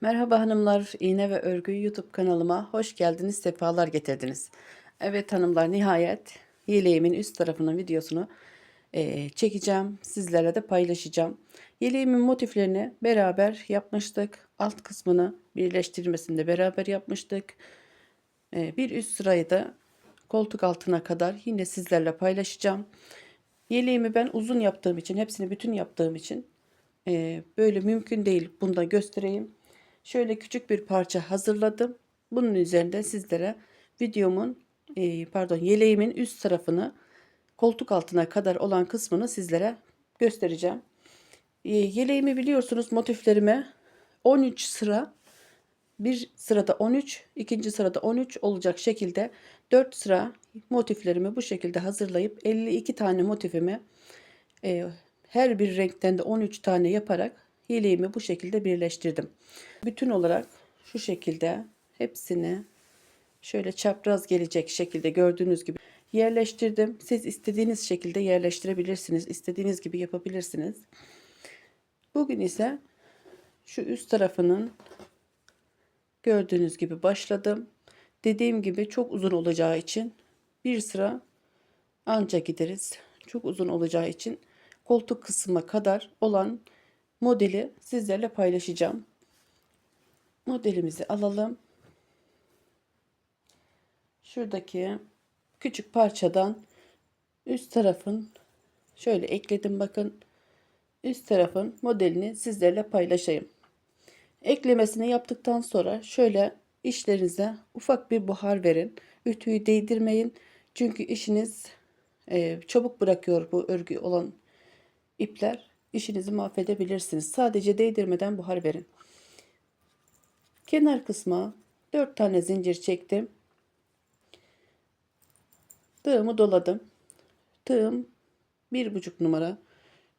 Merhaba hanımlar, İğne ve Örgü YouTube kanalıma hoş geldiniz, sefalar getirdiniz. Evet hanımlar, nihayet yeleğimin üst tarafının videosunu eee, çekeceğim, sizlerle de paylaşacağım. Yeleğimin motiflerini beraber yapmıştık. Alt kısmını birleştirmesini de beraber yapmıştık. Eee, bir üst sırayı da koltuk altına kadar yine sizlerle paylaşacağım. Yeleğimi ben uzun yaptığım için, hepsini bütün yaptığım için eee, böyle mümkün değil. Bunu da göstereyim. Şöyle küçük bir parça hazırladım. Bunun üzerinde sizlere videomun eee, pardon yeleğimin üst tarafını koltuk altına kadar olan kısmını sizlere göstereceğim. Eee, yeleğimi biliyorsunuz motiflerime 13 sıra bir sırada 13, ikinci sırada 13 olacak şekilde 4 sıra motiflerimi bu şekilde hazırlayıp 52 tane motifimi e, her bir renkten de 13 tane yaparak yeleğimi bu şekilde birleştirdim. Bütün olarak şu şekilde hepsini şöyle çapraz gelecek şekilde gördüğünüz gibi yerleştirdim. Siz istediğiniz şekilde yerleştirebilirsiniz. istediğiniz gibi yapabilirsiniz. Bugün ise şu üst tarafının gördüğünüz gibi başladım. Dediğim gibi çok uzun olacağı için bir sıra anca gideriz. Çok uzun olacağı için koltuk kısmına kadar olan modeli sizlerle paylaşacağım. Modelimizi alalım. Şuradaki küçük parçadan üst tarafın şöyle ekledim bakın. Üst tarafın modelini sizlerle paylaşayım. Eklemesini yaptıktan sonra şöyle işlerinize ufak bir buhar verin. Ütüyü değdirmeyin. Çünkü işiniz e, çabuk bırakıyor bu örgü olan ipler. İşinizi mahvedebilirsiniz. Sadece değdirmeden buhar verin. Kenar kısma 4 tane zincir çektim. Tığımı doladım. Tığım 1,5 numara.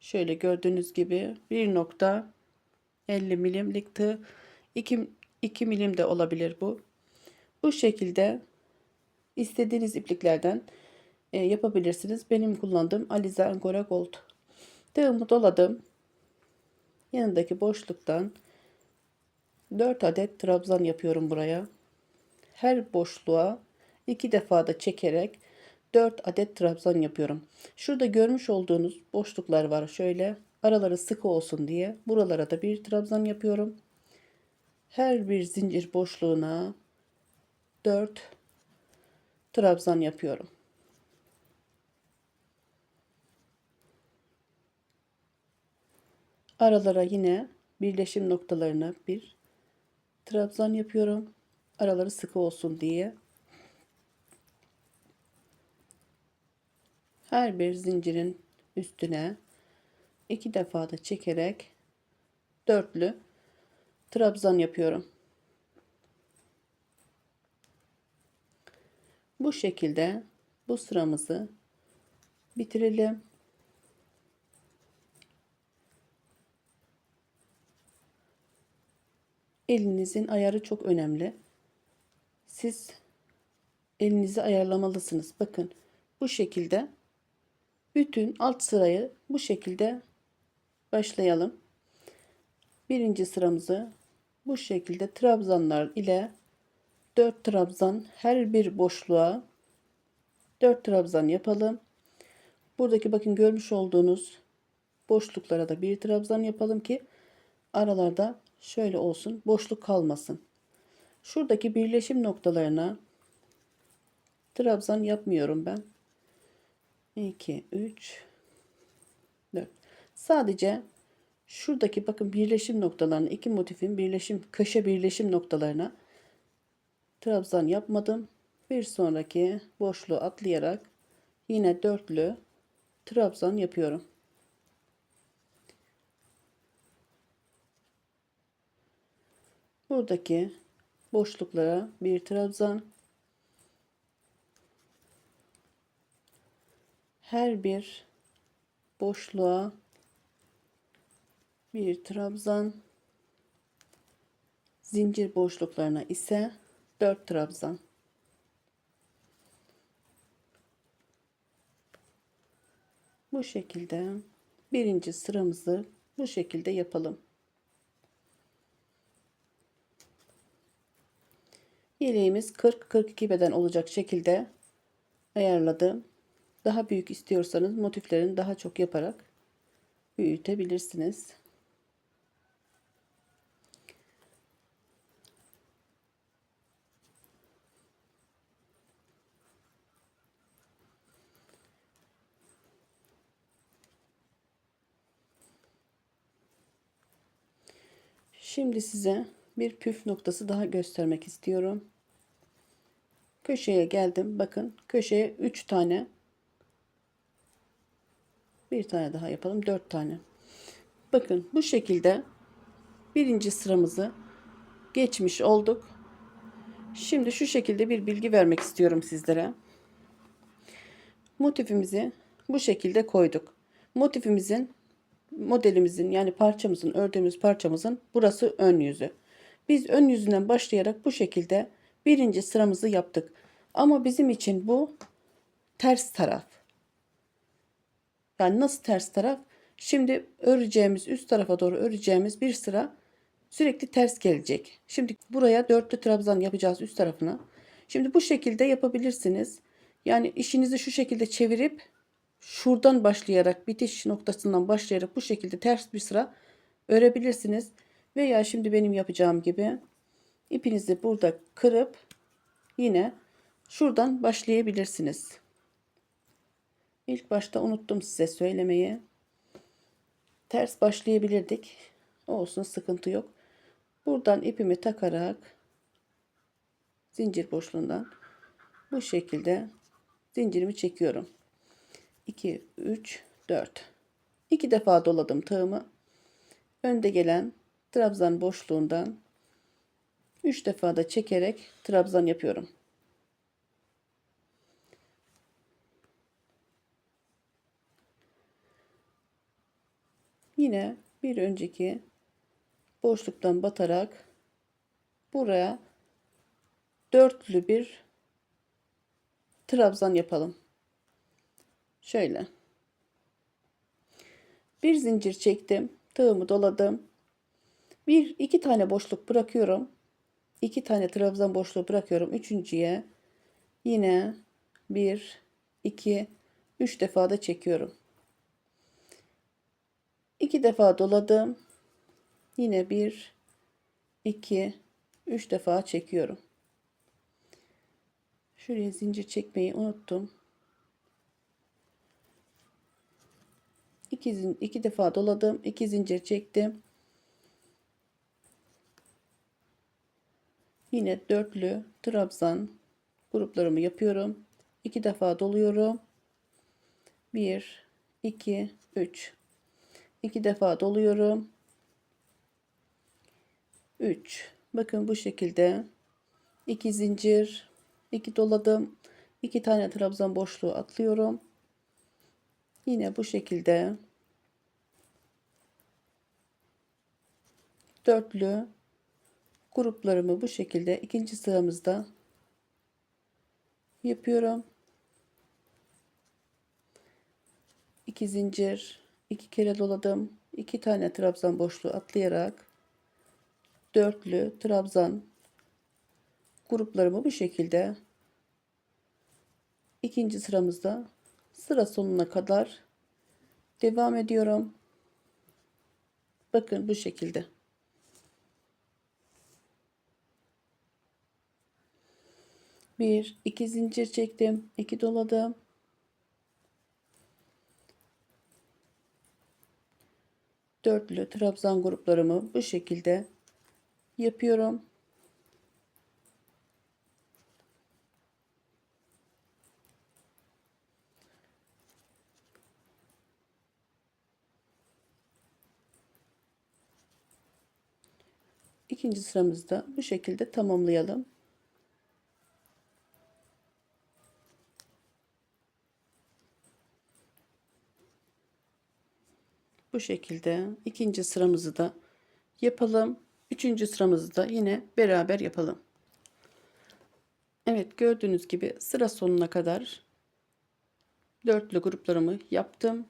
Şöyle gördüğünüz gibi 1.50 milimlik tığ 2, 2 milim de olabilir bu. Bu şekilde istediğiniz ipliklerden e, yapabilirsiniz. Benim kullandığım Alize Angora Gold. Tığımı doladım. Yanındaki boşluktan 4 adet trabzan yapıyorum buraya. Her boşluğa iki defa da çekerek 4 adet trabzan yapıyorum. Şurada görmüş olduğunuz boşluklar var. Şöyle araları sıkı olsun diye buralara da bir trabzan yapıyorum. Her bir zincir boşluğuna 4 trabzan yapıyorum. Aralara yine birleşim noktalarına bir trabzan yapıyorum. Araları sıkı olsun diye. Her bir zincirin üstüne iki defa da çekerek dörtlü trabzan yapıyorum. Bu şekilde bu sıramızı bitirelim. Elinizin ayarı çok önemli. Siz elinizi ayarlamalısınız. Bakın bu şekilde bütün alt sırayı bu şekilde başlayalım. Birinci sıramızı bu şekilde trabzanlar ile 4 trabzan her bir boşluğa 4 trabzan yapalım. Buradaki bakın görmüş olduğunuz boşluklara da bir trabzan yapalım ki aralarda şöyle olsun boşluk kalmasın. Şuradaki birleşim noktalarına trabzan yapmıyorum ben. 2 3 4 sadece şuradaki bakın birleşim noktalarına iki motifin birleşim köşe birleşim noktalarına trabzan yapmadım. Bir sonraki boşluğu atlayarak yine dörtlü trabzan yapıyorum. Buradaki boşluklara bir trabzan. Her bir boşluğa bir trabzan. Zincir boşluklarına ise 4 trabzan. Bu şekilde birinci sıramızı bu şekilde yapalım Yeleğimiz 40-42 beden olacak şekilde ayarladım. Daha büyük istiyorsanız motiflerini daha çok yaparak büyütebilirsiniz. Şimdi size bir püf noktası daha göstermek istiyorum. Köşeye geldim. Bakın köşeye 3 tane bir tane daha yapalım. 4 tane. Bakın bu şekilde birinci sıramızı geçmiş olduk. Şimdi şu şekilde bir bilgi vermek istiyorum sizlere. Motifimizi bu şekilde koyduk. Motifimizin modelimizin yani parçamızın ördüğümüz parçamızın burası ön yüzü. Biz ön yüzünden başlayarak bu şekilde birinci sıramızı yaptık. Ama bizim için bu ters taraf. Yani nasıl ters taraf? Şimdi öreceğimiz üst tarafa doğru öreceğimiz bir sıra sürekli ters gelecek. Şimdi buraya dörtlü trabzan yapacağız üst tarafına. Şimdi bu şekilde yapabilirsiniz. Yani işinizi şu şekilde çevirip şuradan başlayarak bitiş noktasından başlayarak bu şekilde ters bir sıra örebilirsiniz. Veya şimdi benim yapacağım gibi ipinizi burada kırıp yine şuradan başlayabilirsiniz. İlk başta unuttum size söylemeyi. Ters başlayabilirdik. Olsun sıkıntı yok. Buradan ipimi takarak zincir boşluğundan bu şekilde zincirimi çekiyorum. 2 3 4 2 defa doladım tığımı. Önde gelen trabzan boşluğundan 3 defa da çekerek trabzan yapıyorum. Yine bir önceki boşluktan batarak buraya dörtlü bir trabzan yapalım. Şöyle. Bir zincir çektim. Tığımı doladım. Bir iki tane boşluk bırakıyorum. İki tane trabzan boşluğu bırakıyorum. Üçüncüye yine bir, iki, üç defa da çekiyorum. İki defa doladım. Yine bir, iki, üç defa çekiyorum. Şuraya zincir çekmeyi unuttum. İki, iki defa doladım. iki zincir çektim. Yine dörtlü trabzan gruplarımı yapıyorum. İki defa doluyorum. Bir, iki, üç. İki defa doluyorum. Üç. Bakın bu şekilde iki zincir, iki doladım. iki tane trabzan boşluğu atlıyorum. Yine bu şekilde dörtlü gruplarımı bu şekilde ikinci sıramızda yapıyorum. İki zincir, iki kere doladım. iki tane trabzan boşluğu atlayarak dörtlü trabzan gruplarımı bu şekilde ikinci sıramızda sıra sonuna kadar devam ediyorum. Bakın bu şekilde. Bir, iki zincir çektim, iki doladım. Dörtlü trabzan gruplarımı bu şekilde yapıyorum. İkinci sıramızda bu şekilde tamamlayalım. Bu şekilde ikinci sıramızı da yapalım. Üçüncü sıramızı da yine beraber yapalım. Evet gördüğünüz gibi sıra sonuna kadar dörtlü gruplarımı yaptım.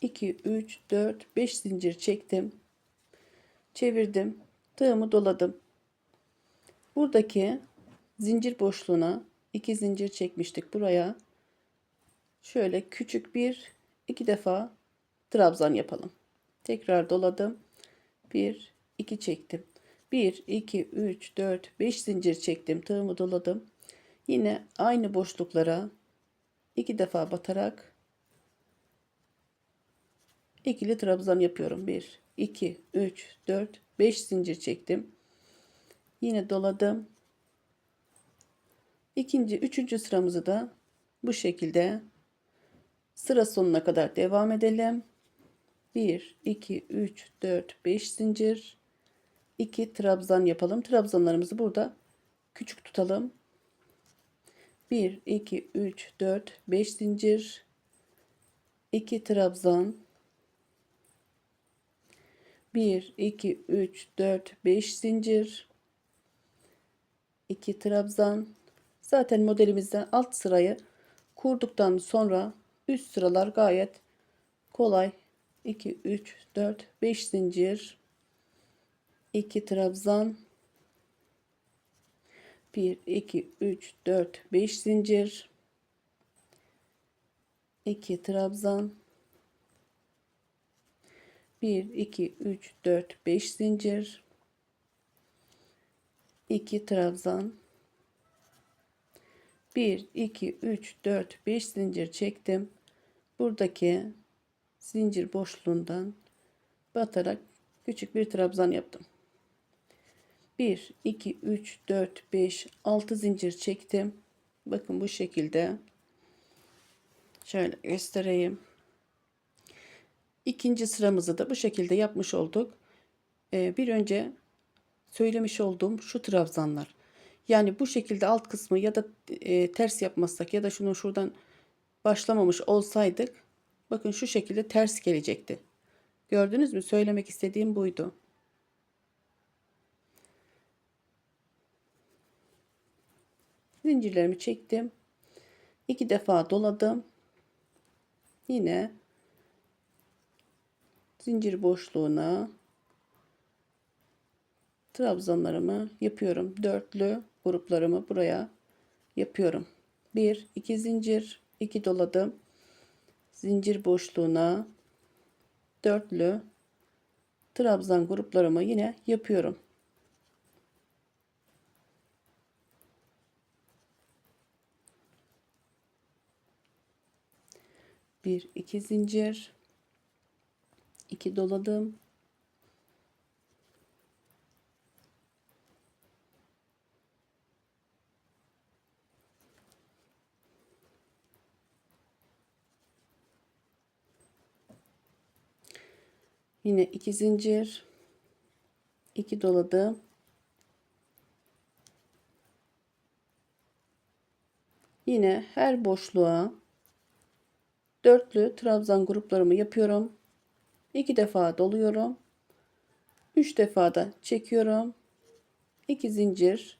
2 3 4 5 zincir çektim. çevirdim. Tığımı doladım. Buradaki zincir boşluğuna iki zincir çekmiştik buraya. Şöyle küçük bir iki defa trabzan yapalım. Tekrar doladım. 1 2 çektim. 1 2 3 4 5 zincir çektim. Tığımı doladım. Yine aynı boşluklara iki defa batarak ikili trabzan yapıyorum. 1 2 3 4 5 zincir çektim. Yine doladım. İkinci, üçüncü sıramızı da bu şekilde sıra sonuna kadar devam edelim. 1, 2, 3, 4, 5 zincir. 2 trabzan yapalım. Trabzanlarımızı burada küçük tutalım. 1, 2, 3, 4, 5 zincir. 2 trabzan. 1, 2, 3, 4, 5 zincir. 2 trabzan. Zaten modelimizden alt sırayı kurduktan sonra üst sıralar gayet kolay. 2, 3, 4, 5 zincir. 2 trabzan. 1, 2, 3, 4, 5 zincir. 2 trabzan. 1, 2, 3, 4, 5 zincir. 2 trabzan. 1 2 3 4 5 zincir çektim. Buradaki zincir boşluğundan batarak küçük bir trabzan yaptım. 1 2 3 4 5 6 zincir çektim. Bakın bu şekilde. Şöyle göstereyim. İkinci sıramızı da bu şekilde yapmış olduk. Ee, bir önce söylemiş olduğum şu trabzanlar. Yani bu şekilde alt kısmı ya da e, ters yapmazsak ya da şunu şuradan başlamamış olsaydık bakın şu şekilde ters gelecekti. Gördünüz mü? Söylemek istediğim buydu. Zincirlerimi çektim. iki defa doladım. Yine zincir boşluğuna trabzanlarımı yapıyorum. Dörtlü gruplarımı buraya yapıyorum. 1 2 zincir 2 doladım. Zincir boşluğuna dörtlü trabzan gruplarımı yine yapıyorum. Bir iki zincir iki doladım Yine iki zincir. iki doladım. Yine her boşluğa dörtlü trabzan gruplarımı yapıyorum. iki defa doluyorum. Üç defa da çekiyorum. iki zincir.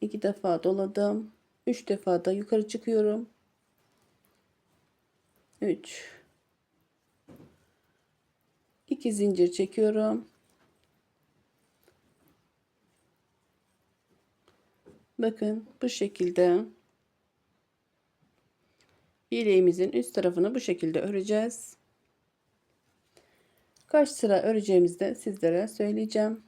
iki defa doladım. Üç defa da yukarı çıkıyorum. 3 2 zincir çekiyorum. Bakın bu şekilde yeleğimizin üst tarafını bu şekilde öreceğiz. Kaç sıra öreceğimizi de sizlere söyleyeceğim.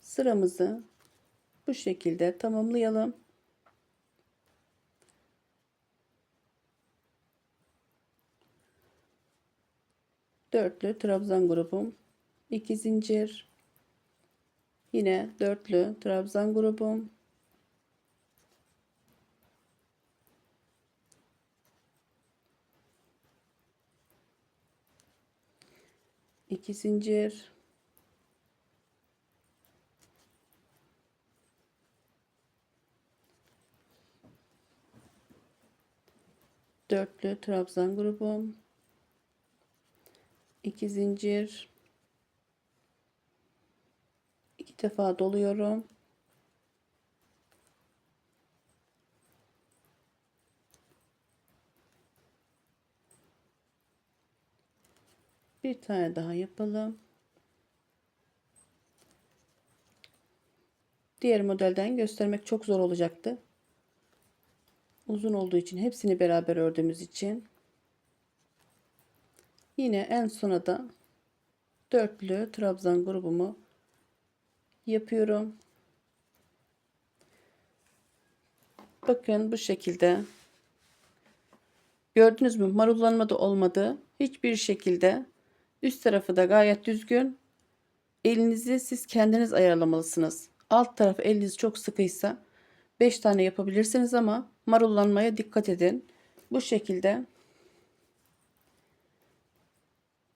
Sıramızı bu şekilde tamamlayalım. Dörtlü trabzan grubum. 2 zincir. Yine dörtlü trabzan grubum. İki zincir. Dörtlü trabzan grubum 2 zincir 2 defa doluyorum Bir tane daha yapalım. Diğer modelden göstermek çok zor olacaktı. Uzun olduğu için hepsini beraber ördüğümüz için yine en sona da dörtlü trabzan grubumu yapıyorum. Bakın bu şekilde. Gördünüz mü? Marullanma da olmadı. Hiçbir şekilde. Üst tarafı da gayet düzgün. Elinizi siz kendiniz ayarlamalısınız. Alt tarafı eliniz çok sıkıysa 5 tane yapabilirsiniz ama marullanmaya dikkat edin. Bu şekilde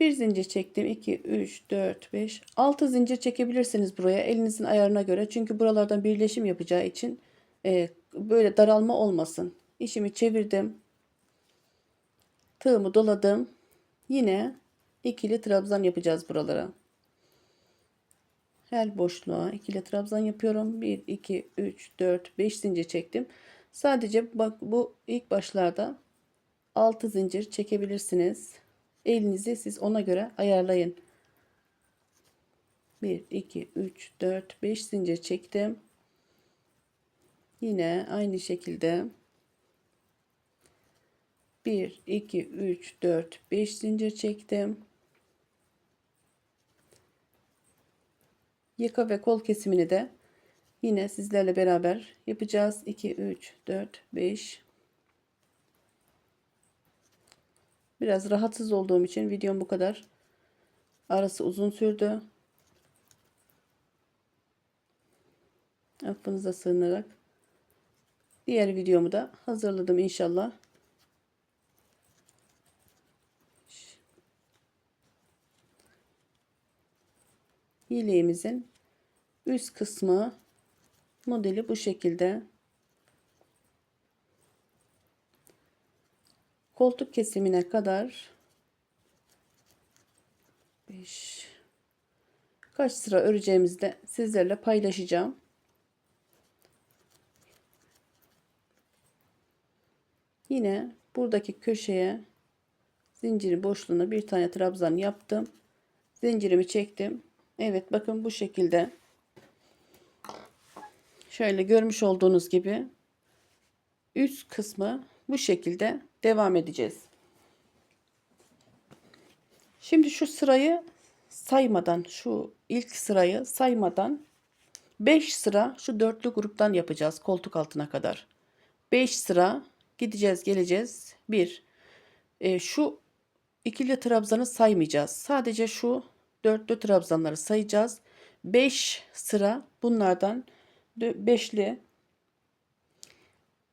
bir zincir çektim. 2, 3, 4, 5, 6 zincir çekebilirsiniz buraya elinizin ayarına göre. Çünkü buralardan birleşim yapacağı için e, böyle daralma olmasın. İşimi çevirdim. Tığımı doladım. Yine ikili trabzan yapacağız buralara. Her boşluğa ikili trabzan yapıyorum. 1, 2, 3, 4, 5 zincir çektim. Sadece bak bu ilk başlarda 6 zincir çekebilirsiniz. Elinizi siz ona göre ayarlayın. 1, 2, 3, 4, 5 zincir çektim. Yine aynı şekilde 1, 2, 3, 4, 5 zincir çektim. Yaka ve kol kesimini de yine sizlerle beraber yapacağız. 2, 3, 4, 5. Biraz rahatsız olduğum için videom bu kadar. Arası uzun sürdü. Affınıza sığınarak diğer videomu da hazırladım inşallah. Yeleğimizin üst kısmı modeli bu şekilde. Koltuk kesimine kadar 5 kaç sıra öreceğimizi de sizlerle paylaşacağım. Yine buradaki köşeye zincirin boşluğuna bir tane trabzan yaptım. Zincirimi çektim. Evet bakın bu şekilde. Şöyle görmüş olduğunuz gibi üst kısmı bu şekilde devam edeceğiz. Şimdi şu sırayı saymadan şu ilk sırayı saymadan 5 sıra şu dörtlü gruptan yapacağız koltuk altına kadar. 5 sıra gideceğiz geleceğiz. 1 e, şu ikili trabzanı saymayacağız. Sadece şu dörtlü trabzanları sayacağız. 5 sıra bunlardan beşli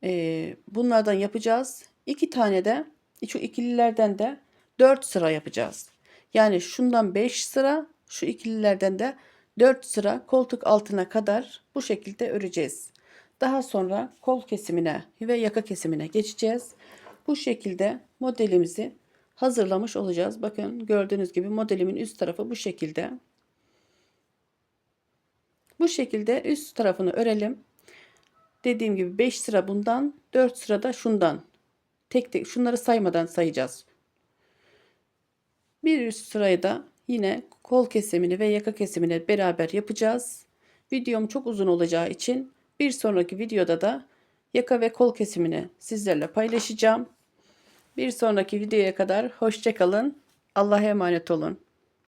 e, bunlardan yapacağız. 2 tane de şu ikililerden de 4 sıra yapacağız. Yani şundan 5 sıra şu ikililerden de 4 sıra koltuk altına kadar bu şekilde öreceğiz. Daha sonra kol kesimine ve yaka kesimine geçeceğiz. Bu şekilde modelimizi hazırlamış olacağız. Bakın gördüğünüz gibi modelimin üst tarafı bu şekilde. Bu şekilde üst tarafını örelim. Dediğim gibi 5 sıra bundan, 4 sıra da şundan. Tek tek şunları saymadan sayacağız. Bir üst sırayı da yine kol kesimini ve yaka kesimini beraber yapacağız. Videom çok uzun olacağı için bir sonraki videoda da yaka ve kol kesimini sizlerle paylaşacağım. Bir sonraki videoya kadar hoşçakalın. Allah'a emanet olun.